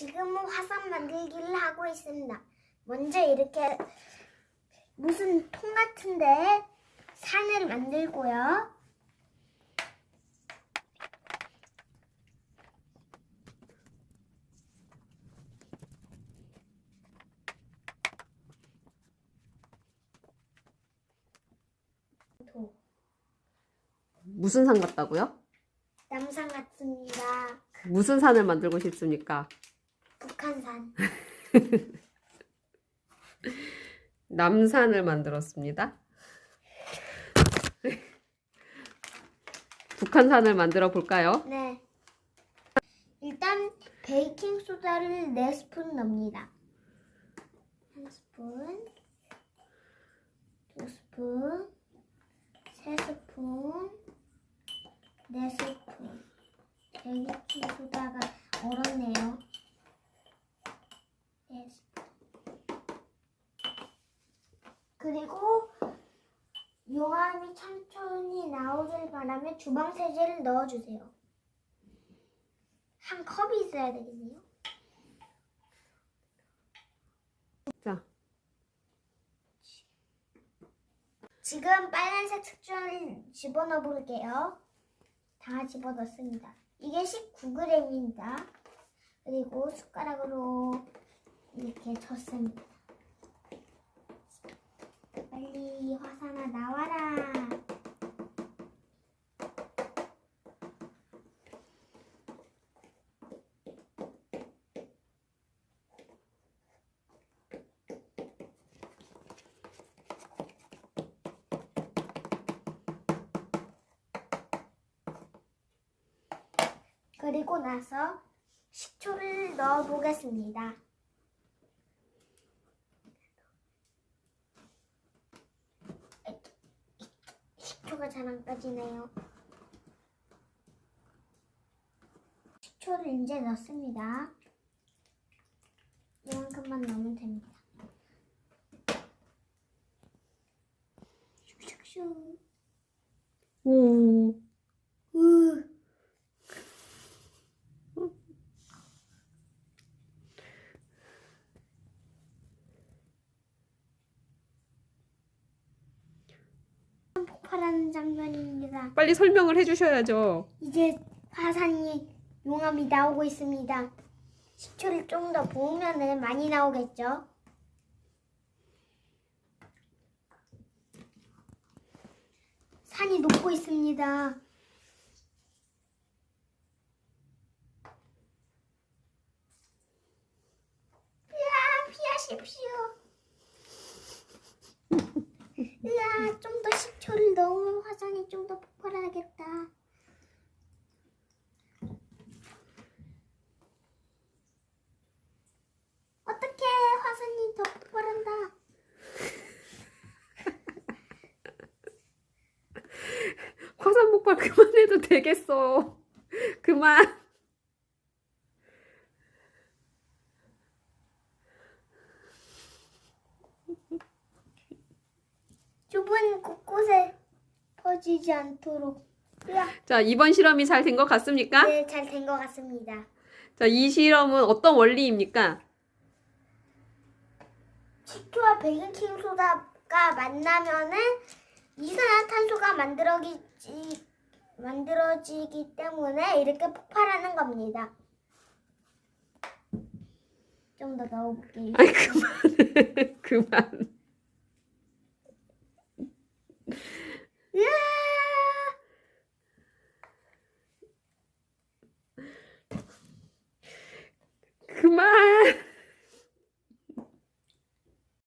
지금은 화산 만들기를 하고 있습니다. 먼저 이렇게 무슨 통 같은데 산을 만들고요. 도 무슨 산 같다고요? 남산 같습니다. 무슨 산을 만들고 싶습니까? 북한산. 남산을 만들었습니다. 북한산을 만들어 볼까요? 네. 일단 베이킹 소다를 4스푼 넣습니다. 한 스푼, 두 스푼, 세 스푼, 네 스푼. 베이킹 소다가 얼었네요. 네 스푼. 그리고 용암이 천천히 나오길 바라며 주방 세제를 넣어주세요. 한 컵이 있어야 되겠네요. 자, 지금 빨간색 색종이를 집어넣어 볼게요. 다 집어넣습니다. 이게 19g입니다. 그리고 숟가락으로 이렇게 쳤습니다. 빨리 화산아 나와라. 그리고 나서 식초를 넣어 보겠습니다. 식초가 잘 안 빠지네요. 식초를 이제 넣습니다. 이만큼만 넣으면 됩니다. 슉슉슉. 23년입니다. 빨리 설명을 해주셔야죠. 이제 화산이 용암이 나오고 있습니다. 식초를 좀 더 부으면 많이 나오겠죠? 산이 녹고 있습니다. 으아, 좀 더 식초를 넣어. 화산이 좀 더 폭발하겠다. 어떻게 화산이 더 폭발한다. 화산 폭발 그만해도 되겠어. 그만. 주변 곳곳에 퍼지지 않도록. 으아, 자, 이번 실험이 잘 된 것 같습니까? 네, 잘 된 것 같습니다. 자, 이 실험은 어떤 원리입니까? 식초와 베이킹 소다가 만나면은 이산화탄소가 만들어지기 만들어지기 때문에 이렇게 폭발하는 겁니다. 좀 더 넣어볼게요. 아이, 그만. 그만.